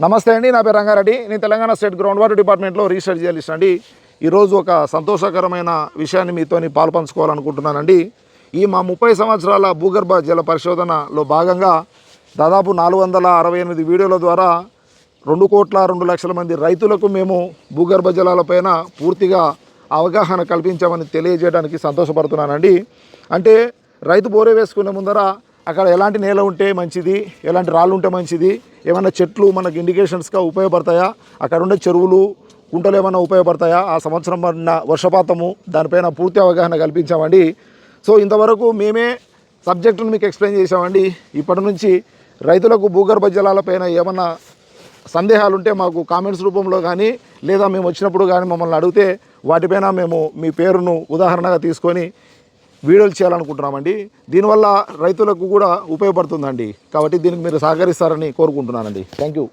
నమస్తే అండి నా పేరు రంగారెడ్డి. నేను తెలంగాణ స్టేట్ గ్రౌండ్ వాటర్ డిపార్ట్మెంట్లో రీసెర్చ్ జర్నలిస్ట్ అండి. ఈరోజు ఒక సంతోషకరమైన విషయాన్ని మీతోని పాల్పంచుకోవాలనుకుంటున్నానండి. ఈ మా ముప్పై సంవత్సరాల భూగర్భ జల పరిశోధనలో భాగంగా దాదాపు నాలుగు వందల అరవై ఎనిమిది వీడియోల ద్వారా రెండు కోట్ల రెండు లక్షల మంది రైతులకు మేము భూగర్భ జలాలపైన పూర్తిగా అవగాహన కల్పించామని తెలియజేయడానికి సంతోషపడుతున్నానండి. అంటే రైతు బోరే వేసుకునే ముందర అక్కడ ఎలాంటి నేల ఉంటే మంచిది ఎలాంటి రాళ్ళు ఉంటే మంచిది ఏమైనా చెట్లు మనకు ఇండికేషన్స్గా ఉపయోగపడతాయా అక్కడ ఉండే చెరువులు కుంటలు ఏమైనా ఉపయోగపడతాయా ఆ సంవత్సరం పడిన వర్షపాతము దానిపైన పూర్తి అవగాహన కల్పించామండి. సో ఇంతవరకు మేమే సబ్జెక్టును మీకు ఎక్స్ప్లెయిన్ చేసామండి ఇప్పటి నుంచి రైతులకు భూగర్భ జలాలపైన ఏమన్నా సందేహాలు ఉంటే మాకు కామెంట్స్ రూపంలో కానీ లేదా మేము వచ్చినప్పుడు కానీ మమ్మల్ని అడిగితే వాటిపైన మేము మీ పేరును ఉదాహరణగా తీసుకొని వీడియోలు చేయాలనుకుంటున్నామండి. దీనివల్ల రైతులకు కూడా ఉపయోగపడుతుందండి. కాబట్టి దీనికి మీరు సహకరిస్తారని కోరుకుంటున్నానండి. Thank you